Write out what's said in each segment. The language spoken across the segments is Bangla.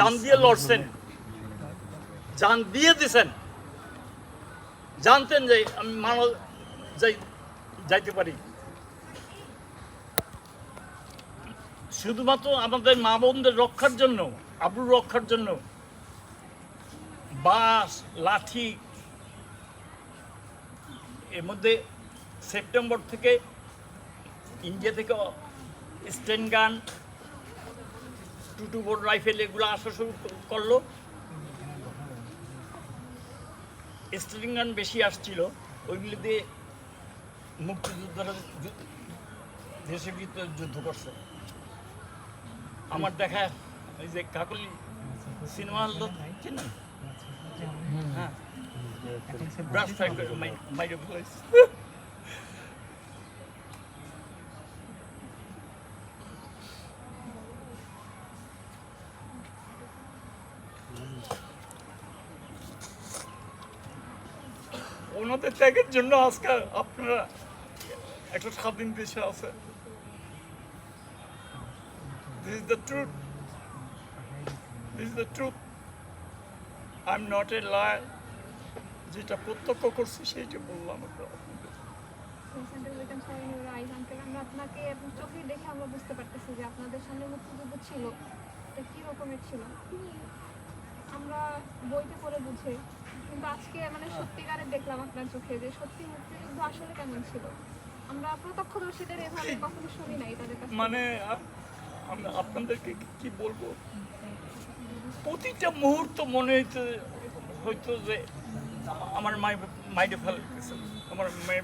জান দিয়ে লড়ছেন। জান দিয়ে দিছেন। জানতেন যে আমি মারা যাই যাইতে পারি। শুধুমাত্র আমাদের মা বোনদের রক্ষার জন্য আবুর রক্ষার জন্য বাস লাঠি এর মধ্যে সেপ্টেম্বর থেকে ইন্ডিয়া থেকে স্টেন গান টু টু বোর্ড রাইফেল এগুলো আসা শুরু কর- করল। স্টেরিং গান বেশি আসছিল। ওইগুলো দিয়ে মুক্তিযোদ্ধারা দেশের ভিতরে যুদ্ধ করছে। আমার দেখা ওই যে কাকলি সিনেমা হল চেনেন হ্যাঁ। ব্রাশ মাইরে ওনাদের ত্যাগের জন্য আজকে আপনারা একটা স্বাধীন দেশে আছে। This is the truth this is the truth I'm not a lie যেটা প্রত্যক্ষ করছি সেইটা বললাম আপনাকে চোখে দেখে আমরা বুঝতে পারতেছি যে আপনাদের সামনে ছিল। ছিল? আমরা বইতে পড়ে বুঝে। কিন্তু আজকে মানে সত্যিকারে দেখলাম আপনার চোখে যে সত্যি মুক্তিযুদ্ধ আসলে কেমন ছিল? আমরা প্রত্যক্ষদর্শীদের এভাবে কখনো শুনি নাই তাদের কাছে মানে আপনাদেরকে কি- বলব? প্রতিটা মুহূর্ত মনে হইতে যে আমার মাই আমার মেয়ে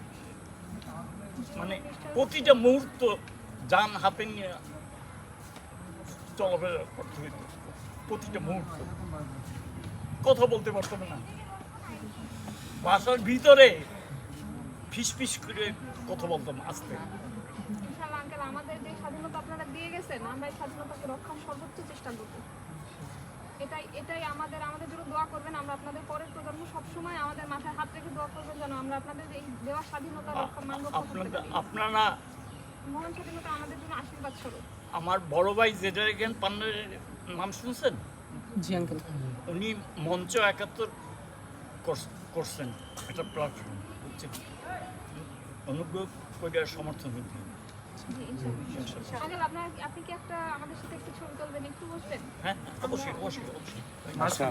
মানে প্রতিটা মুহূর্ত যান হাতে নিয়ে চলাফেরা করতে হইতো। প্রতিটা মুহূর্ত। কথা বলতে পারতাম না। বাসার ভিতরে ফিস ফিস করে কথা বলতাম আস্তে। ইনশাআল্লাহ আঙ্কেল আমাদের যে স্বাধীনতা আপনারা দিয়ে গেছেন আমরা এই স্বাধীনতাকে রক্ষার সর্বোচ্চ চেষ্টা করব। এটাই এটাই আমাদের আমাদের জন্য দোয়া করবেন আমরা আপনাদের পরের প্রজন্ম সবসময় আমাদের মাথায় হাত রেখে দোয়া করবেন যেন আমরা আপনাদের এই দেওয়া স্বাধীনতা রক্ষা মান আপনারা মহান স্বাধীনতা আমাদের জন্য আশীর্বাদ স্বরূপ। আমার বড় ভাই জেডার পান্ডার নাম শুনছেন? জি আঙ্কেল উনি মঞ্চ একাত্তর করছেন একটা প্ল্যাটফর্ম বুঝছেন? অনুগ্রহ করে সমর্থন দিন। আপনি কি একটা আমাদের সাথে একটু ছবি তুলবেন একটু বসবেন? হ্যাঁ অবশ্যই অবশ্যই অবশ্যই। আচ্ছা।